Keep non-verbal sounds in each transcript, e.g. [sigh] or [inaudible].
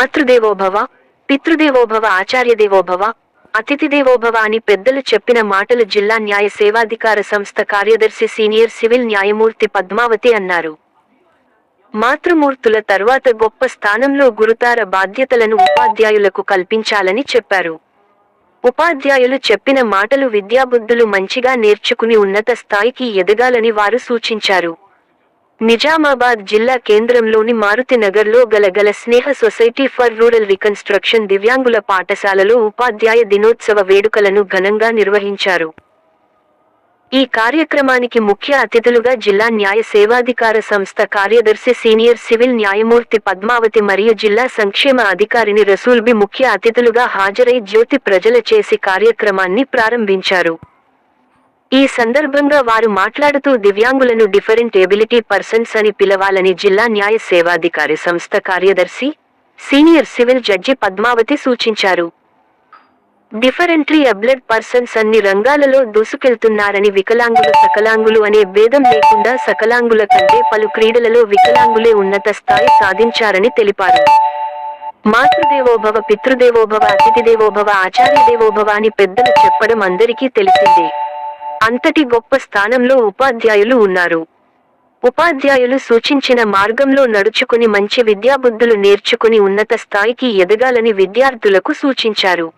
మాతృదేవోభవ పితృదేవోభవ ఆచార్యదేవోభవ అతిథిదేవోభవ అని పెద్దలు చెప్పిన మాటలు జిల్లా న్యాయ సేవాధికార సంస్థ కార్యదర్శి సీనియర్ సివిల్ న్యాయమూర్తి పద్మావతి అన్నారు. మాతృమూర్తుల తర్వాత గొప్ప స్థానంలో గురుతార బాధ్యతలను ఉపాధ్యాయులకు కల్పించాలని చెప్పారు. ఉపాధ్యాయులు చెప్పిన మాటలు విద్యాబుద్ధులు మంచిగా నేర్చుకుని ఉన్నత స్థాయికి ఎదగాలని వారు సూచించారు. నిజామాబాద్ జిల్లా కేంద్రంలోని మారుతి నగర్లో గల గల Sneha society for rural reconstruction దివ్యాంగుల పాఠశాలలో ఉపాధ్యాయ దినోత్సవ వేడుకలను ఘనంగా నిర్వహించారు. ఈ కార్యక్రమానికి ముఖ్య అతిథులుగా జిల్లా న్యాయ సేవాధికార సంస్థ కార్యదర్శి సీనియర్ సివిల్ న్యాయమూర్తి పద్మావతి మరియు జిల్లా సంక్షేమ అధికారిని రసూల్బి ముఖ్య అతిథులుగా హాజరై జ్యోతి ప్రజల చేసి కార్యక్రమాన్ని ప్రారంభించారు. ఈ సందర్భంగా వారు మాట్లాడుతూ దివ్యాంగులను డిఫరెంట్ ఎబిలిటీ పర్సన్స్ అని పిలవాలని జిల్లా న్యాయ సేవాధికారి సంస్థ కార్యదర్శి సీనియర్ సివిల్ జడ్జి పద్మావతి సూచించారు. డిఫరెంట్లీ అబ్లెడ్ పర్సన్స్ అన్ని రంగాలలో దూసుకెళ్తున్నారని వికలాంగులు సకలాంగులు అనే భేదం లేకుండా సకలాంగుల కంటే పలు క్రీడలలో వికలాంగులే ఉన్నత స్థాయి సాధించారని తెలిపారు. మాతృదేవోభవ పితృదేవోభవ అతిథిదేవోభవ ఆచార్యదేవోభవ అని పెద్దలు చెప్పడం అందరికీ తెలిసిందే. అంతటి గొప్ప స్థానంలో ఉపాధ్యాయులు ఉన్నారు. ఉపాధ్యాయులు సూచించిన మార్గంలో నడుచుకుని మంచి విద్యాబుద్ధులు నేర్చుకుని ఉన్నత స్థాయికి ఎదగాలని విద్యార్థులకు సూచించారు.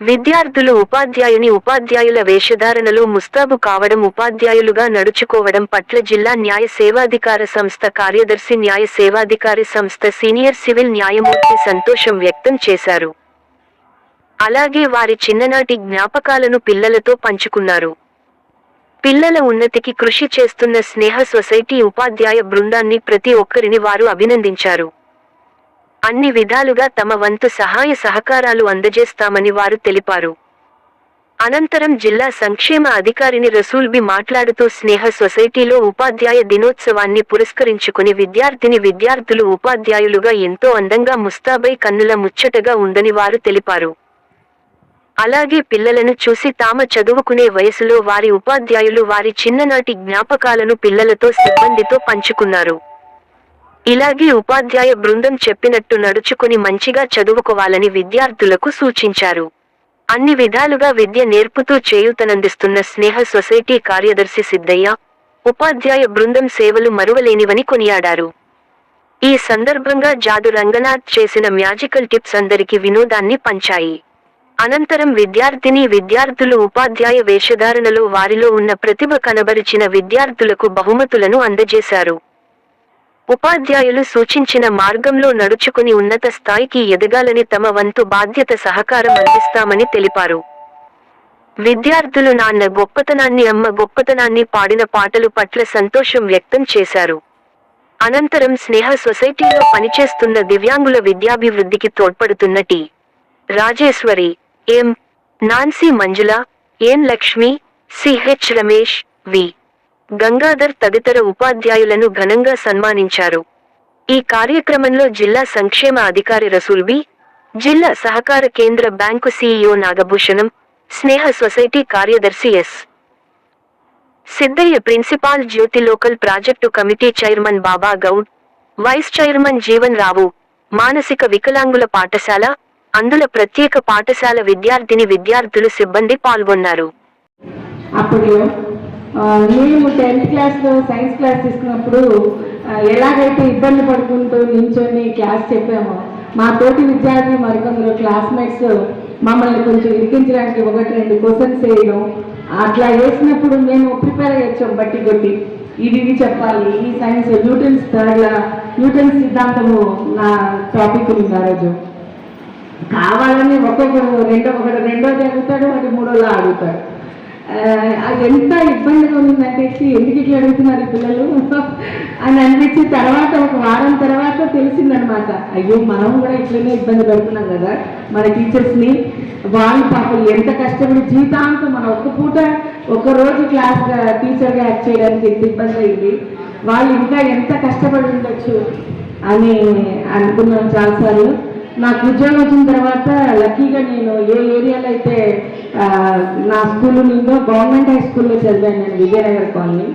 విద్యార్థులు ఉపాధ్యాయుని ఉపాధ్యాయుల వేషధారణలో ముస్తాబు కావడం ఉపాధ్యాయులుగా నడుచుకోవడం పట్ల జిల్లా న్యాయ సేవాధికార సంస్థ కార్యదర్శి న్యాయ సేవాధికారి సంస్థ సీనియర్ సివిల్ న్యాయమూర్తి సంతోషం వ్యక్తం చేశారు. అలాగే వారి చిన్ననాటి జ్ఞాపకాలను పిల్లలతో పంచుకున్నారు. పిల్లల ఉన్నతికి కృషి చేస్తున్న స్నేహ సొసైటీ ఉపాధ్యాయ బృందాన్ని ప్రతి ఒక్కరిని వారు అభినందించారు. అన్ని విధాలుగా తమ వంతు సహాయ సహకారాలు అందజేస్తామని వారు తెలిపారు. అనంతరం జిల్లా సంక్షేమ అధికారిని రసూల్బి మాట్లాడుతూ స్నేహ సొసైటీలో ఉపాధ్యాయ దినోత్సవాన్ని పురస్కరించుకుని విద్యార్థిని విద్యార్థులు ఉపాధ్యాయులుగా ఎంతో అందంగా ముస్తాబై కన్నుల ముచ్చటగా ఉందని వారు తెలిపారు. అలాగే పిల్లలను చూసి తామ చదువుకునే వయసులో వారి ఉపాధ్యాయులు వారి చిన్ననాటి జ్ఞాపకాలను పిల్లలతో సిబ్బందితో పంచుకున్నారు. ఇలాగే ఉపాధ్యాయ బృందం చెప్పినట్టు నడుచుకుని మంచిగా చదువుకోవాలని విద్యార్థులకు సూచించారు. అన్ని విధాలుగా విద్య నేర్పుతూ చేయూతనందిస్తున్న స్నేహ సొసైటీ కార్యదర్శి సిద్ధయ్య ఉపాధ్యాయ బృందం సేవలు మరువలేనివని కొనియాడారు. ఈ సందర్భంగా జాదు రంగనాథ్ చేసిన మ్యాజికల్ టిప్స్ అందరికీ వినోదాన్ని పంచాయి. అనంతరం విద్యార్థిని విద్యార్థులు ఉపాధ్యాయ వేషధారణలో వారిలో ఉన్న ప్రతిభ కనబరిచిన విద్యార్థులకు బహుమతులను అందజేశారు. ఉపాధ్యాయులు సూచించిన మార్గంలో నడుచుకుని ఉన్నత స్థాయికి ఎదగాలని తమ వంతు బాధ్యత సహకారం అందిస్తామని తెలిపారు. విద్యార్థులు నాన్న గొప్పతనాన్ని అమ్మ గొప్పతనాన్ని పాడిన పాటలు పట్ల సంతోషం వ్యక్తం చేశారు. అనంతరం స్నేహ సొసైటీలో పనిచేస్తున్న దివ్యాంగుల విద్యాభివృద్ధికి తోడ్పడుతున్న T. Rajeswari M Nancy Manjula N Lakshmi CH Ramesh V. Gangadhar తదితర ఉపాధ్యాయులను ఘనంగా సన్మానించారు. ఈ కార్యక్రమంలో జిల్లా సంక్షేమ అధికారి రసూల్బి జిల్లా సహకార కేంద్ర bank CEO Nagabhushanam Sneha society కార్యదర్శి S. Siddaiah principal Jyothi local project committee chairman Baba Goud vice chairman Jeevan Rao మానసిక వికలాంగుల పాఠశాల అందులో ప్రత్యేక పాఠశాల విద్యార్థిని విద్యార్థులు సిబ్బంది పాల్గొన్నారు. అప్పట్లో మేము టెన్త్ క్లాస్లో సైన్స్ క్లాస్ తీసుకున్నప్పుడు ఎలాగైతే ఇబ్బంది పడుకుంటూ నించొని క్లాస్ చెప్పామో మా తోటి విద్యార్థులు మరికొందరు క్లాస్మేట్స్ మమ్మల్ని కొంచెం ఇరికించడానికి ఒకటి రెండు క్వశ్చన్స్ వేయడం అట్లా వేసినప్పుడు మేము ప్రిపేర్ అయ్యొచ్చాం బట్టి కొట్టి ఇది ఇది చెప్పాలి ఈ సైన్స్ న్యూటన్స్ థర్డ్ న్యూటన్స్ సిద్ధాంతము నా టాపిక్ ఉంది ఆ రోజు. కావాలని ఒక్కొక్కరు రెండో ఒకటి రెండోది అడుగుతాడు ఒకటి మూడోలా అడుగుతాడు. అది ఎంత ఇబ్బందిగా ఉందంటే ఎందుకు ఇట్లా అడుగుతున్నారు పిల్లలు? [laughs] అని అనిపించి తర్వాత ఒక వారం తర్వాత తెలిసిందనమాట. అయ్యో మనం కూడా ఇట్లనే ఇబ్బంది పడుతున్నాం కదా మన టీచర్స్ని. వాళ్ళు పాపం ఎంత కష్టపడి జీవితాంతం మన ఒక్క పూట ఒక్క రోజు క్లాస్ టీచర్గా యాక్ట్ చేయడానికి ఎంత ఇబ్బంది అయింది? వాళ్ళు ఇంకా ఎంత కష్టపడి ఉండొచ్చు? అని అనుకున్నాను చాలాసార్లు. నాకు ఉద్యోగం వచ్చిన తర్వాత లక్కీగా నేను ఏ ఏరియాలో అయితే నా స్కూల్ ఉందో గవర్నమెంట్ హై స్కూల్లో చదివాను నేను విజయనగర్ కాలనీ.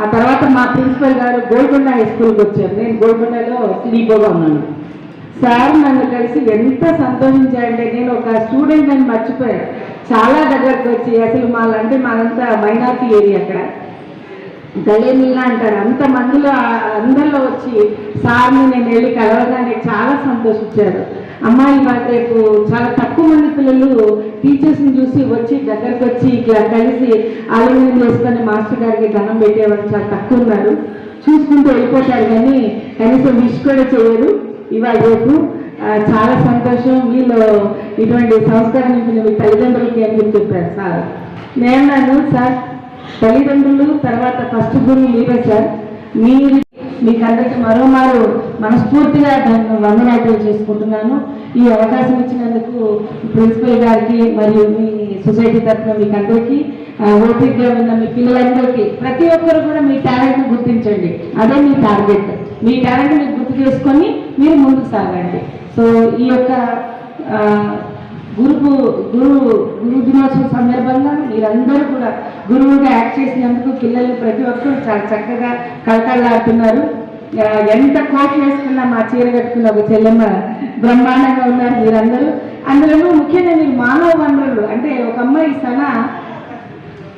ఆ తర్వాత మా ప్రిన్సిపల్ గారు గోల్కొండ హై స్కూల్కి వచ్చారు. నేను గోల్కొండలో స్లీపోగా ఉన్నాను. సార్ నన్ను కలిసి ఎంత సంతోషించారంటే నేను ఒక స్టూడెంట్ అని మర్చిపోయాను. చాలా దగ్గరకు వచ్చి అసలు మాలంటే మాదంతా మైనార్టీ ఏరియా అక్కడ. గలేమిల్లా అంటారు. అంత మందిలో అందరిలో వచ్చి సార్ని నేను వెళ్ళి కలవగానే చాలా సంతోషించారు. అమ్మాయి వాళ్ళ రేపు చాలా తక్కువ మంది పిల్లలు టీచర్స్ని చూసి వచ్చి దగ్గరకు వచ్చి ఇట్లా కలిసి ఆలోచన చేసుకొని మాస్టర్ గారికి ధనం పెట్టేవాళ్ళు చాలా తక్కువ ఉన్నారు. చూసుకుంటూ వెళ్ళిపోతారు కానీ కనీసం విష్ కూడా చేయరు. ఇవాళ రేపు చాలా సంతోషం. మీలో ఇటువంటి సంస్కారం మీ తల్లిదండ్రులకి అని చెప్పారు సార్. నేను సార్. తల్లిదండ్రులు తర్వాత ఫస్ట్ గురువు మీరే సార్ మీరు మీకందరికీ మరో మరోమారు మనస్ఫూర్తిగా దాన్ని వందనాలు చేసుకుంటున్నాను. ఈ అవకాశం ఇచ్చినందుకు ప్రిన్సిపల్ గారికి మరియు మీ సొసైటీ తరఫున మీకు అందరికీ ఓపికగా ఉన్న మీ పిల్లలందరికీ ప్రతి ఒక్కరు కూడా మీ టాలెంట్ని గుర్తించండి. అదే మీ టార్గెట్ మీ టాలెంట్ మీరు గుర్తు చేసుకొని మీరు ముందుకు సాగండి. సో ఈ యొక్క ఆ, గురుపు గురు గురు దినోత్సవం సందర్భంగా మీరందరూ కూడా గురువుగా యాక్ట్ చేసినందుకు పిల్లలు ప్రతి ఒక్కరు చాలా చక్కగా కళకళలాడుతున్నారు. ఎంత కోట్లు వేసుకున్నా మా చీర కట్టుకున్న ఒక చెల్లెమ్మ బ్రహ్మాండంగా ఉన్నారు మీరందరూ. అందులోనూ ముఖ్యంగా మీరు మానవ వనరులు అంటే ఒక అమ్మాయి సన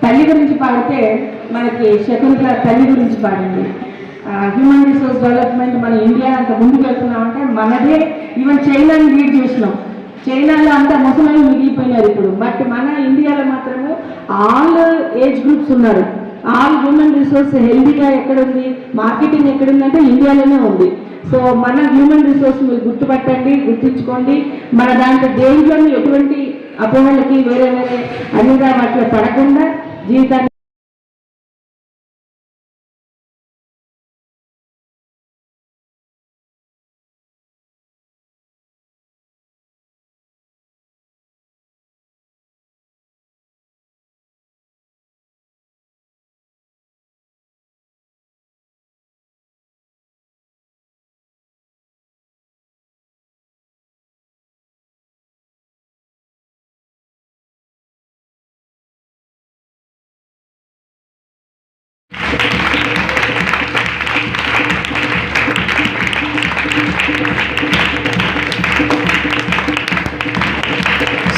తల్లి గురించి పాడితే మనకి శకుంతల తల్లి గురించి పాడింది హ్యూమన్ రిసోర్స్ డెవలప్మెంట్ మన ఇండియా అంత ముందుకు వెళ్తున్నామంటే మనదే ఈవెన్ చైనాని లీడ్ చేసినాం. చైనాలో అంతా ముసలి మిగిలిపోయినారు ఇప్పుడు. బట్ మన ఇండియాలో మాత్రము ఆల్ ఏజ్ గ్రూప్స్ ఉన్నారు. ఆల్ హ్యూమన్ రిసోర్స్ హెల్దీగా ఎక్కడుంది? మార్కెటింగ్ ఎక్కడుందంటే ఇండియాలోనే ఉంది. సో మన హ్యూమన్ రిసోర్స్ మీరు గుర్తుపట్టండి గుర్తించుకోండి. మన దాంట్లో దేంట్లోనూ ఎటువంటి అపోహలకి వేరే వేరే అన్నిగా వాటిలో పడకుండా జీవితాన్ని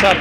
సార్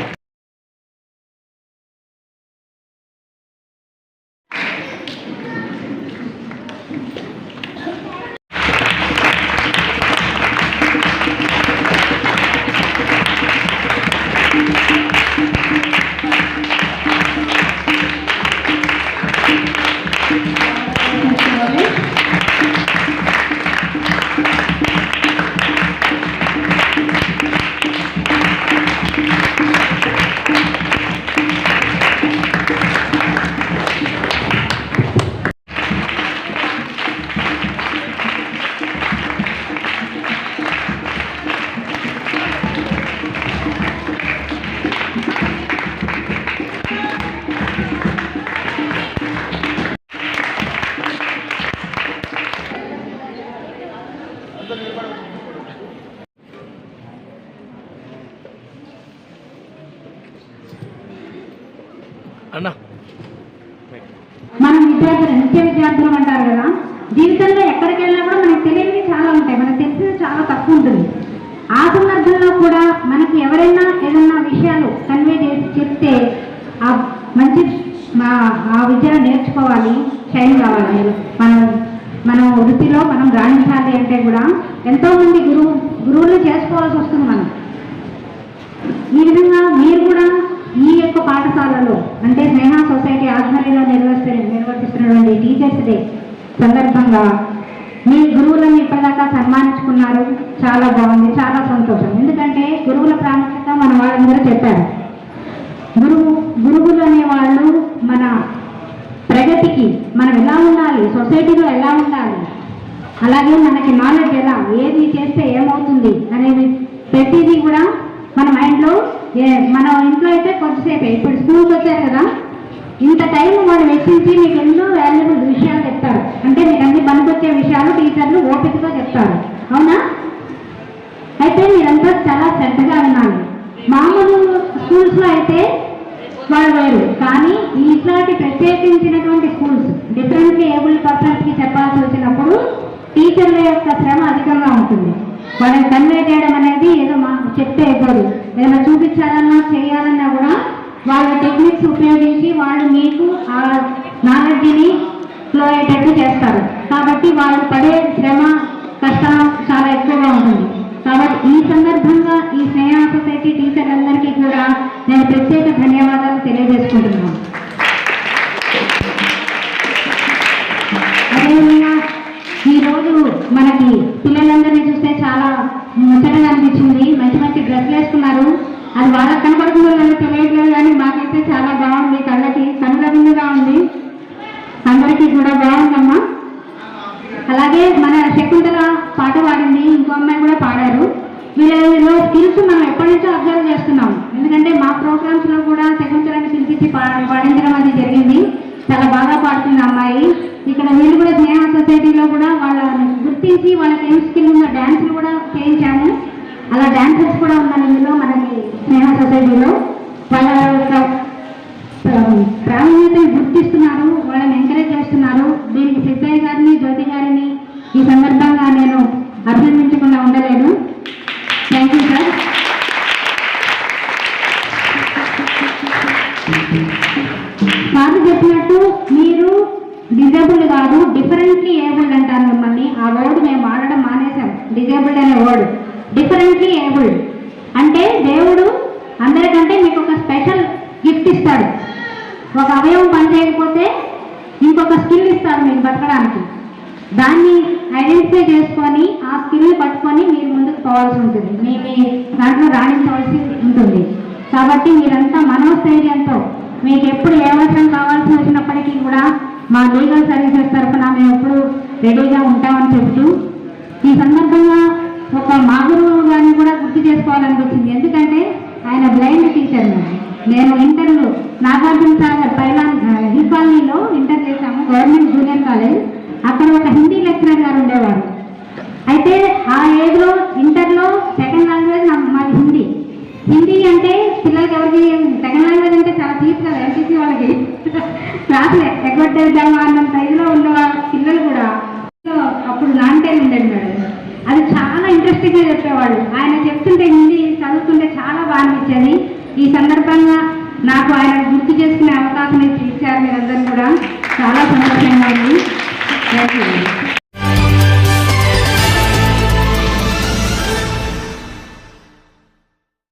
ఎవరైనా ఏదైనా విషయాలు కన్వే చేసి చెప్తే ఆ మంచి మా ఆ విద్యను నేర్చుకోవాలి షైన్ కావాలి మనం మనం వృత్తిలో మనం రాణించాలి అంటే కూడా ఎంతోమంది గురువు గురువులు చేసుకోవాల్సి వస్తుంది మనం ఈ విధంగా మీరు కూడా ఈ యొక్క పాఠశాలలో అంటే స్నేహ సొసైటీ ఆధ్వర్యంలో నిర్వహిస్తున్న నిర్వర్తిస్తున్నటువంటి టీచర్స్ డే సందర్భంగా మీ గురువులను ఇప్పటిదాకా సన్మానించుకున్నారు? చాలా బాగుంది చాలా సంతోషం. ఎందుకంటే గురువుల ప్రాముఖ్యత మన వాళ్ళందరూ చెప్పారు. గురువు గురువులు అనేవాళ్ళు మన ప్రగతికి మనం ఎలా ఉండాలి? సొసైటీలో ఎలా ఉండాలి? అలాగే మనకి నాలెడ్జ్ ఎలా? ఏది చేస్తే ఏమవుతుంది అనేది ప్రతిదీ కూడా మన మైండ్లో ఏ మన ఇంట్లో అయితే కొద్దిసేపే ఇప్పుడు స్కూల్కి వచ్చారు కదా ఇంత టైం వాళ్ళు వెచ్చించి మీకు ఎన్నో వాల్యుబుల్ విషయాలు చెప్తారు. అంటే మీకు అన్ని పనికొచ్చే విషయాలు టీచర్లు ఓపికగా చెప్తారు. అవునా? అయితే మీరంతా చాలా శ్రద్ధగా వినాలి. మామూలు స్కూల్స్లో అయితే వాళ్ళు వేరు. కానీ ఇట్లాంటి ప్రత్యేకించినటువంటి స్కూల్స్ డిఫరెంట్ ఏబుల్ పర్సన్స్కి చెప్పాల్సి వచ్చినప్పుడు టీచర్ల యొక్క శ్రమ అధికంగా ఉంటుంది. వాళ్ళని కన్వే చేయడం అనేది ఏదో మా చెప్తే అయిపోదు ఏదైనా చూపించాలన్నా చేయాలన్నా కూడా వాళ్ళ టెక్నిక్స్ ఉపయోగించి వాళ్ళు మీకు ఆ నాలెడ్జ్ని ఫ్లో అయ్యేటట్టు చేస్తారు. కాబట్టి వాళ్ళు పడే శ్రమ కష్టం చాలా ఎక్కువగా ఉంటుంది. కాబట్టి ఈ సందర్భంగా ఈ స్నేహ సొసైటీ టీచర్లందరికీ కూడా నేను ప్రత్యేక ధన్యవాదాలు తెలియజేసుకుంటున్నాను. అదేవిధంగా ఈరోజు మనకి పిల్లలందరినీ చూస్తే చాలా ముచ్చటగా అనిపించింది. మంచి మంచి డ్రెస్లు వేసుకున్నారు అది వాళ్ళకి కనపడుతుందో లేదో తెలియట్లేదు కానీ మాకైతే చాలా బాగుంది. కళ్ళకి కనుల విందుగా ఉంది. అందరికీ కూడా బాగుందమ్మా. అలాగే మన శకుంతల పాట పాడింది. ఇంకో అమ్మాయి కూడా పాడారు. వీళ్ళలో స్కిల్స్ మనం ఎప్పటి నుంచో అబ్జర్వ్ చేస్తున్నాం. ఎందుకంటే మా ప్రోగ్రామ్స్లో కూడా శకుంతలని పిలిపించి పా- పాడించడం అది జరిగింది. చాలా బాగా పాడుతుంది అమ్మాయి. ఇక్కడ వీళ్ళు కూడా స్నేహ సొసైటీలో కూడా వాళ్ళని గుర్తించి వాళ్ళకి ఏం స్కిల్ ఉందో డ్యాన్స్లు కూడా చేయించాము. అలా డాన్సర్స్ కూడా ఉన్నారు ఇందులో మనకి స్నేహ సొసైటీలో. వాళ్ళ యొక్క ప్రావీణ్యతను గుర్తిస్తున్నారు వాళ్ళని ఎంకరేజ్ చేస్తున్నారు. దీనికి సిద్ధయ్య గారిని జ్యోతి గారిని ఈ సందర్భంగా నేను అభినందించకుండా ఉండలేను. థ్యాంక్ యూ సార్ సార్ చెప్పినట్టు మీరు డిజేబుల్డ్ కాదు డిఫరెంట్లీ ఏబుల్డ్ అంటారు మిమ్మల్ని. ఆ వర్డ్ మేము వాడడం మానేశాం. డిజేబుల్డ్ అనే వర్డ్ డిఫరెంట్లీ ఏబుల్డ్ అంటే దేవుడు అందరికంటే మీకు ఒక స్పెషల్ గిఫ్ట్ ఇస్తాడు. ఒక అవయవం పనిచేయకపోతే ఇంకొక స్కిల్ ఇస్తారు మీకు బతకడానికి. దాన్ని ఐడెంటిఫై చేసుకొని ఆ స్కిల్ని పట్టుకొని మీరు ముందుకు పోవాల్సి ఉంటుంది. మీ మీ దాంట్లో రాణించవలసి ఉంటుంది. కాబట్టి మీరంతా మనోస్థైర్యంతో మీకు ఎప్పుడు ఏ అవసరం కావాల్సి వచ్చినప్పటికీ కూడా మా లీగల్ సర్వీసెస్ తరఫున మేము ఎప్పుడు రెడీగా ఉంటామని చెబుతూ ఈ సందర్భంగా ఒక మా గురువు గారిని కూడా గుర్తు చేసుకోవాలనిపించింది ఎందుకంటే ఆయన బ్లైండ్ టీచర్ నేను ఇంటర్లో నాగార్జున సాగర్ పైలాన్ హిల్ కాలనీలో ఇంటర్ చేశాము గవర్నమెంట్ జూనియర్ కాలేజ్ అక్కడ ఒక హిందీ లెక్చరర్ గారు ఉండేవారు అయితే ఆ ఏజ్లో ఇంటర్లో సెకండ్ లాంగ్వేజ్ నా- మాది హిందీ హిందీ అంటే పిల్లలకి ఎవరికి సెకండ్ లాంగ్వేజ్ అంటే చాలా చీప్ కదా ఎంపీసీ వాళ్ళకి క్లాసులు ఎగ్గొట్టేద్దామా అన్నంత ఇదిలో ఉన్న పిల్లలు కూడా అప్పుడు నాన్ ఉండేది మేడం. అది చాలా ఇంట్రెస్టింగ్గా చెప్పేవాడు ఆయన చెప్తుంటే హిందీ చదువుతుంటే చాలా బాగా అనిపించేది. ఈ సందర్భంగా నాకు ఆయన గుర్తు చేసుకునే అవకాశం ఇచ్చారు మీరందరూ కూడా. చాలా సంతోషంగా ఉంది.